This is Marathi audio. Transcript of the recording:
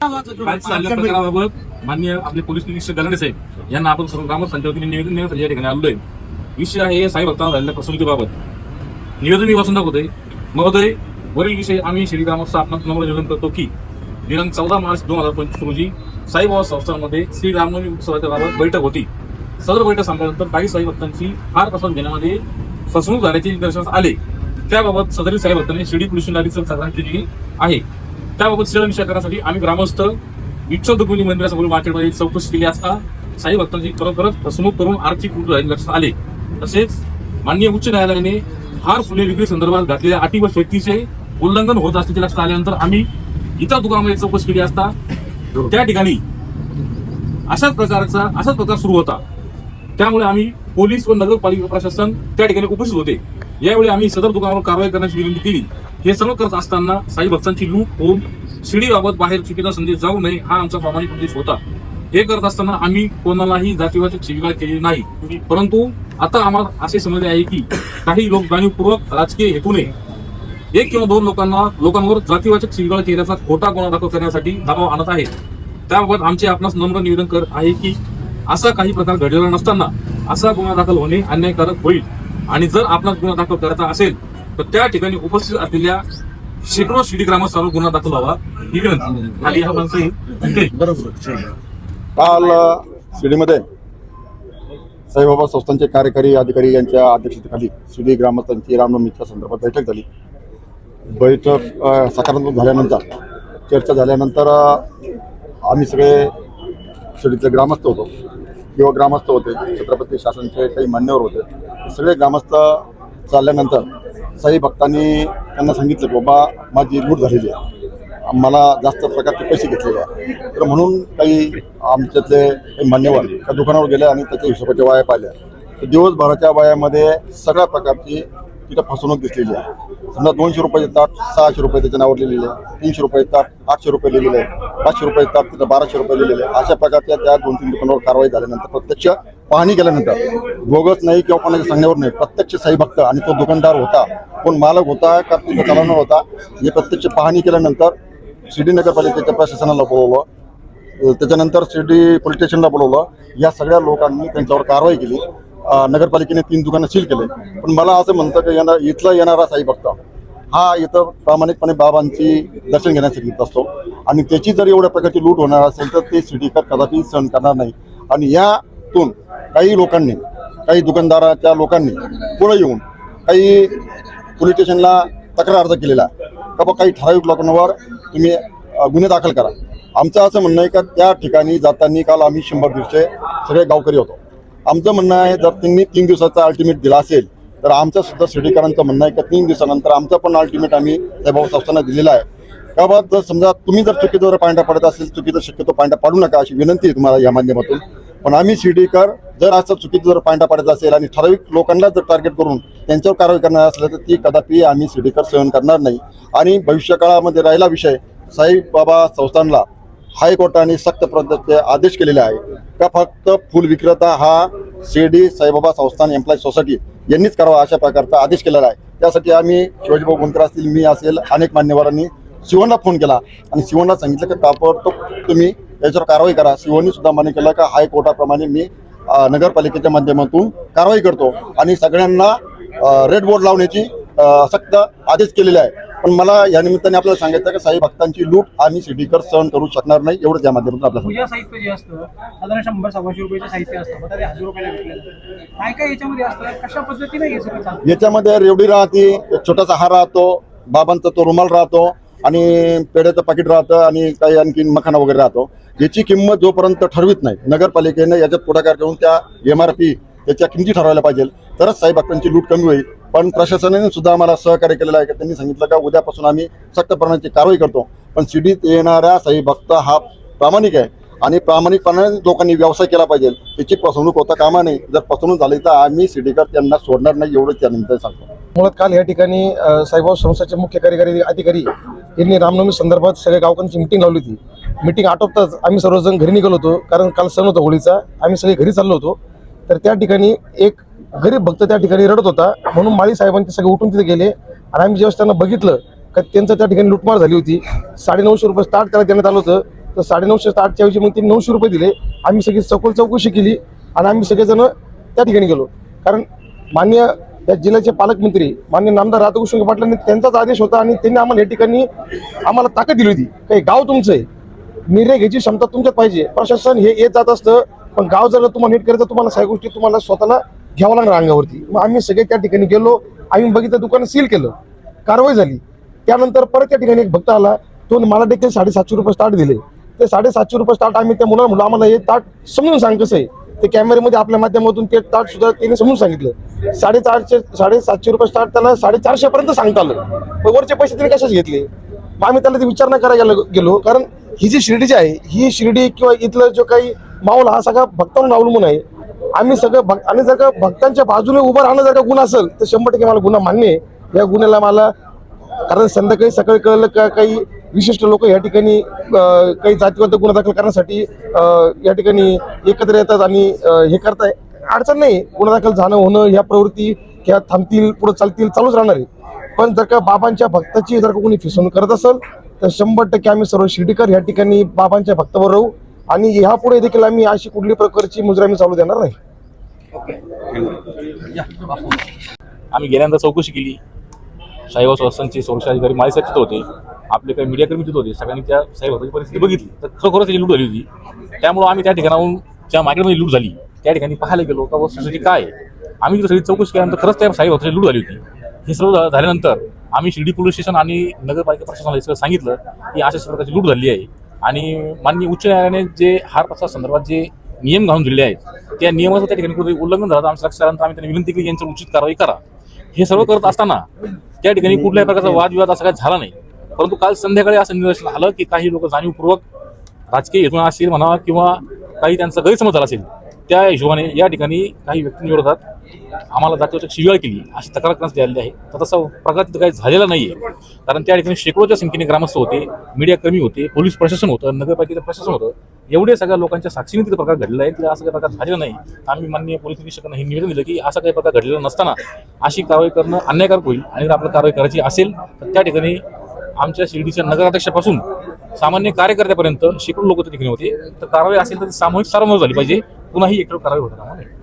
प्रकाराबाबत मान्य आपले पोलीस निरीक्षक गलाडे साहेब यांना आपण सर्व निवेदन या ठिकाणी आलोय विषय आहे साई भक्तांना झालेल्या फसवणुकीबाबत निवेदन मी वाचून दाखवतोय. महोदय वरील विषय आम्ही श्री ग्रामस्थ आपणास नम्र निवेदन करतो की दिनांक चौदा मार्च दोन हजार पंचवीस रोजी साईबाबा संस्थांमध्ये श्री रामनवमी उत्सवाच्या बाबत बैठक होती. सदर बैठक संपल्यानंतर काही साई भक्तांची फार प्रसाद घेण्यामध्ये फसवणूक झाल्याचे निदर्शनास आले. त्याबाबत सदरील साई भक्तांनी शिर्डी पोलीस तक्रार केली आहे. त्याबाबत शिरण करण्यासाठी आम्ही ग्रामस्थ इच्छा दुर्गुणी मंदिरासमोर मार्केटमध्ये चौकशी केली असता साई भक्तांची खरोखरच फसवणूक करून आर्थिक लक्षात आले. तसेच माननीय उच्च न्यायालयाने हार फुले विक्री संदर्भात घातलेल्या अटी व शेतीचे उल्लंघन होत असल्याचे लक्षात आल्यानंतर आम्ही इतर दुकानामध्ये चौकशी केली असता त्या ठिकाणी अशाच प्रकारचा असाच प्रकार सुरू होता. त्यामुळे आम्ही पोलीस व नगरपालिका प्रशासन त्या ठिकाणी उपस्थित होते. यावेळी आम्ही सदर दुकानावर कारवाई करण्याची विनंती केली. हे सर्व करत असताना साई भक्तांची लूट होऊन शिडीबाबत बाहेर चुकीचा संदेश जाऊ नये हा आमचा प्रामाणिक उद्देश होता. हे करत असताना आम्ही कोणालाही जातीवाचक शिबिकार केली नाही. परंतु आता आम्हाला असे समजले आहे की काही लोक जाणीवपूर्वक राजकीय हेतूने एक किंवा दोन लोकांना लोकांवर जातीवाचक शिबिकार केल्याचा खोटा गुन्हा दाखल करण्यासाठी दबाव आणत आहे. त्याबाबत आमचे आपणास नम्र निवेदन कर आहे की असा काही प्रकार घडलेला नसताना असा गुन्हा दाखल होणे अन्यायकारक होईल. आणि जर आपणास गुन्हा दाखल करायचा असेल तर त्या ठिकाणी उपस्थित असलेल्या शेकडो शिडी ग्रामस्थांवर गुन्हा दाखल व्हावा ही विनंती. खाली काल शिर्डीमध्ये साईबाबा संस्थांचे कार्यकारी अधिकारी यांच्या अध्यक्षतेखाली शिर्डी ग्रामस्थांची रामनवमीच्या संदर्भात बैठक झाली. बैठक सकारात्मक झाल्यानंतर चर्चा झाल्यानंतर आम्ही सगळे शिर्डीतले ग्रामस्थ होतो किंवा ग्रामस्थ होते छत्रपती शासनचे काही मान्यवर होते सगळे ग्रामस्थ चालल्यानंतर साई भक्तांनी त्यांना सांगितलं की बाबा माझी लूट झालेली आहे. मला जास्त प्रकारचे पैसे घेतलेले आहे. तर म्हणून काही आमच्यातले काही मान्यवर त्या दुकानावर गेले आणि त्याच्या हिशोबाच्या वाया पाहिल्या. तर दिवसभराच्या वायामध्ये सगळ्या प्रकारची तिथं फसवणूक दिसलेली आहे. समजा दोनशे रुपयाचे ताट सहाशे रुपये त्याच्या नावावर लिहिलेले आहे. तीनशे रुपये ताट आठशे रुपये लिहिलेले आहे. पाचशे रुपये ताट तिथं बाराशे रुपये लिहिलेले आहे. अशा प्रकारच्या त्या दोन तीन दुकानावर कारवाई झाल्यानंतर प्रत्यक्ष पाहणी केल्यानंतर बोगस नाही किंवा कोणाच्या सांगण्यावर नाही प्रत्यक्ष साई भक्त आणि तो दुकानदार होता कोण मालक होता का तिथं चालवणार होता हे प्रत्यक्ष पाहणी केल्यानंतर शिर्डी नगरपालिकेच्या प्रशासनाला बोलवलं. त्याच्यानंतर शिर्डी पोलीस स्टेशनला बोलवलं. या सगळ्या लोकांनी त्यांच्यावर कारवाई केली. नगरपालिकेने तीन दुकानं सील केले. पण मला असं म्हणतं की येणार इथला येणारा साई भक्त हा इथं प्रामाणिकपणे बाबांची दर्शन घेण्यासाठी येत असतो. आणि त्याची जर एवढ्या प्रकारची लूट होणार असेल तर ते शिर्डीकर कदापि सहन करणार नाही. आणि यातून काही लोकांनी काही दुकानदाराच्या लोकांनी पुढे येऊन काही पोलीस स्टेशनला तक्रार अर्ज केलेला आहे. का बा काही ठराविक लोकांवर तुम्ही गुन्हे दाखल करा. आमचं असं म्हणणं आहे का त्या ठिकाणी जाताना काल आम्ही शंभर दिवसे सगळे गावकरी होतो. आमचं म्हणणं आहे जर त्यांनी तीन दिवसाचा अल्टिमेट दिला असेल तर आमचं सुद्धा सिटीकरांचं म्हणणं आहे का तीन दिवसानंतर आमचं पण अल्टिमेट आम्ही साहेबाबा संस्थांना दिलेला आहे. का बा जर समजा तुम्ही जर चुकीचं जर पांढरा पडत असेल चुकीचं शक्यतो पांढरा पाडू नका अशी विनंती आहे तुम्हाला या माध्यमातून. पण आम्ही शिर्डीकर जर असं चुकीचं जर पांढरा पाडायचं असेल आणि ठराविक लोकांना जर टार्गेट करून त्यांच्यावर कारवाई करणार असलं तर ती कदापि आम्ही शिर्डीकर सहन करणार नाही. आणि भविष्यकाळामध्ये राहिला विषय साईबाबा संस्थानला हायकोर्टाने सक्त पद्धतीचे आदेश केलेले आहे. का फक्त फुल विक्रेता हा शिर्डी साईबाबा संस्थान एम्प्लॉय सोसायटी यांनीच करावा अशा प्रकारचा आदेश केलेला आहे. त्यासाठी आम्ही शिवाजीभाऊ गुंकर असतील मी असेल अनेक मान्यवरांनी शिवणला फोन केला. आणि शिवणला सांगितलं की ताबडतोब तुम्ही याच्यावर कारवाई करा. शिवणनी सुद्धा मान्य केलं का हायकोर्टाप्रमाणे मी नगरपालिकेच्या माध्यमातून कारवाई करतो. आणि सगळ्यांना रेड बोर्ड लावण्याची सक्त आदेश केलेले आहे. पण मला या निमित्ताने आपल्याला सांगायचं की साई भक्तांची लूट आम्ही सिटीकर सहन करू शकणार नाही एवढंच या माध्यमातून आपल्याला पूजा साहित्य जे असतं साधारण शंभर सव्वाशे रुपयाचं साहित्य असतं. ते हजार रुपयाला विकलं काय काय याच्यामध्ये असतं? कशा पद्धतीने हे याच्यामध्ये रेवडी राहते एक छोटासा हार राहतो बाबांचा तो रुमाल राहतो आणि पेढ्याचं पाकिट राहतं आणि काही आणखी मखाना वगैरे राहतो. याची किंमत जोपर्यंत ठरवित नाही नगरपालिकेने याच्यात पुढाकार घेऊन त्या एम आर पी त्याच्या किमती ठरवायला पाहिजे. तरच साई भक्तांची लूट कमी होईल. पण प्रशासनाने सुद्धा आम्हाला सहकार्य केलेलं आहे की त्यांनी सांगितलं का उद्यापासून आम्ही सक्त प्रमाणाची कारवाई करतो. पण सिडीत येणाऱ्या साई भक्त हा प्रामाणिक आहे आणि प्रामाणिकपणाने लोकांनी व्यवसाय केला पाहिजे. त्याची फसवणूक होता कामा नाही जर फसवणूक झाली तर आम्ही सिडीकर त्यांना सोडणार नाही एवढंच त्या सांगतो. मुळात काल या ठिकाणी साईबाबा संस्थाचे मुख्य कार्यकारी अधिकारी यांनी रामनवमी संदर्भात सगळ्या गावकऱ्यांची मिटिंग लावली होती. मिटिंग आटोपताच आम्ही सर्वजण घरी निघालो होतो कारण काल सण होता होळीचा. आम्ही सगळे घरी चाललो होतो. तर त्या ठिकाणी एक गरीब भक्त त्या ठिकाणी रडत होता. म्हणून माळी साहेबांचे सगळे उठून तिथे गेले. आणि आम्ही जेव्हा त्यांना बघितलं का त्यांचं त्या ठिकाणी लुटमार झाली होती. साडेनऊशे रुपये स्टार्ट करायला देण्यात आलं होतं. तर साडेनऊशे स्टार्टच्या ऐवजी मग त्यांनी नऊशे रुपये दिले. आम्ही सगळी सखोल चौकशी केली. आणि आम्ही सगळेजण त्या ठिकाणी गेलो. कारण मान्य या जिल्ह्याचे पालकमंत्री मान्य नामदार राधाकृष्ण पाटलांनी त्यांचाच आदेश होता आणि त्यांनी आम्हाला या ठिकाणी आम्हाला ताकद दिली होती. काही गाव तुमचं आहे निर्णय घ्यायची क्षमता तुमच्यात पाहिजे. प्रशासन हे येत जात असतं पण गाव जर तुम्हाला नीट करायचं तुम्हाला सगळ्या गोष्टी तुम्हाला स्वतःला घ्यावं लागणार अंगावरती. मग आम्ही सगळे त्या ठिकाणी गेलो आम्ही बघितलं दुकान सील केलं. कारवाई झाली. त्यानंतर परत त्या ठिकाणी एक भक्त आला. तो मला देखील साडेसातशे रुपये स्टार्ट दिले. ते साडेसातशे रुपये स्टार्ट आम्ही त्या मुलाला म्हणलं आम्हाला हे ताट समजून सांग कसं आहे? ते कॅमेऱ्यामध्ये आपल्या माध्यमातून ते ताट सुद्धा त्यांनी समजून सांगितलं. साडेचारशे साडेसातशे रुपये स्टार्ट त्याला साडेचारशे पर्यंत सांगता आलं. मग वरचे पैसे त्यांनी कशाच घेतले? मग आम्ही त्याला ते विचार नाही करायला गेलो- कारण ही जी शिर्डी जी आहे ही शिर्डी किंवा इथलं जो काही माहोल हा सगळा भक्तांवर अवलंबून आहे. आम्ही सगळं भक्त आणि जर का भक्तांच्या बाजूने उभं राहणं जर का गुन्हा असेल तर शंभर टक्के मला गुन्हा मान्य आहे. या गुन्ह्याला मला कारण संध्याकाळी सकाळी कळलं का काही विशिष्ट लोक या ठिकाणी काही जातीवाद गुन्हा दाखल करण्यासाठी या ठिकाणी एकत्र येतात आणि हे करताय. अडचण नाही. गुन्हा दाखल झालं होणं ह्या प्रवृत्ती ह्या थांबतील पुढे चालतील चालूच राहणार आहे. पण जर का बाबांच्या भक्ताची जर का कोणी फसवणूक करत असेल तर शंभर टक्के आम्ही सर्व शिर्डीकर या ठिकाणी बाबांच्या भक्तावर राहू. आणि ह्यापुढे देखील आम्ही अशी कुठली प्रकारची मुजरामी चालू देणार नाही. आम्ही गेल्यानंतर चौकशी केली. साहेब संस्थांचे सुरक्षा अधिकारी माझ्यासाठी तिथं होते आपले काही मीडियाकर्मी तिथं होते सगळ्यांनी त्या साईबाबाची परिस्थिती बघितली. तर खरोखरच त्याची लूट झाली होती. त्यामुळं आम्ही त्या ठिकाणाहून ज्या मार्केटमध्ये लूट झाली. त्या ठिकाणी पाहायला गेलो का वस्तुस्थिती काय आहे? आम्ही तिथं सगळी चौकशी केल्यानंतर खरंच त्या साहेब लूट झाली होती. हे सर्व झाल्यानंतर आम्ही शिर्डी पोलीस स्टेशन आणि नगरपालिका प्रशासनाला सगळं सांगितलं की अशा प्रकारची लूट झाली आहे. आणि माननीय उच्च न्यायालयाने जे हार प्रसाद संदर्भात जे नियम घालून दिलेले आहेत त्या नियमाचं त्या ठिकाणी कुठे उल्लंघन झालं तर आमच्या लक्षात आल्यानंतर आम्ही त्यांनी विनंती केली यांच्यावर उचित कारवाई करा. हे सर्व करत असताना त्या ठिकाणी कुठल्याही प्रकारचा वादविवाद असा काही झाला नाही. परंतु काल संध्याकाळी असं निदर्शन आलं की काही लोक जाणीवपूर्वक राजकीय हेतून असतील म्हणा किंवा काही त्यांचा गैरसमज झाला असेल त्या हिशोबाने या ठिकाणी काही व्यक्तींविरोधात आम्हाला जातीवाचक शिवाय केली अशी तक्रार करण्यात आलेली आहे. तर तसा प्रकार तिथं काही झालेला नाही आहे कारण त्या ठिकाणी शेकडोच्या संख्येने ग्रामस्थ होते मीडिया कमी होते पोलीस प्रशासन होतं नगरपालिकेचं प्रशासन होतं. एवढे सगळ्या लोकांच्या साक्षीने तिथं प्रकार घडलेला आहे. तिला असं काही प्रकार झालेला नाही. आम्ही माननीय पोलीस निरीक्षकांना हे निवेदन दिलं की असा काही प्रकार घडलेला नसताना अशी कारवाई करणं अन्यायकारक होईल आणि जर आपल्याला कारवाई करायची असेल तर त्या ठिकाणी आमच्या शिर्डीच्या नगराध्यक्षापासून सामान्य कार्यकर्त्यापर्यंत शेकडो लोक त्या ठिकाणी होते. तर कारवाई असेल तर सामूहिक सार्वमत झाली पाहिजे. पुन्हा ही कारवाई होणार आम्हाला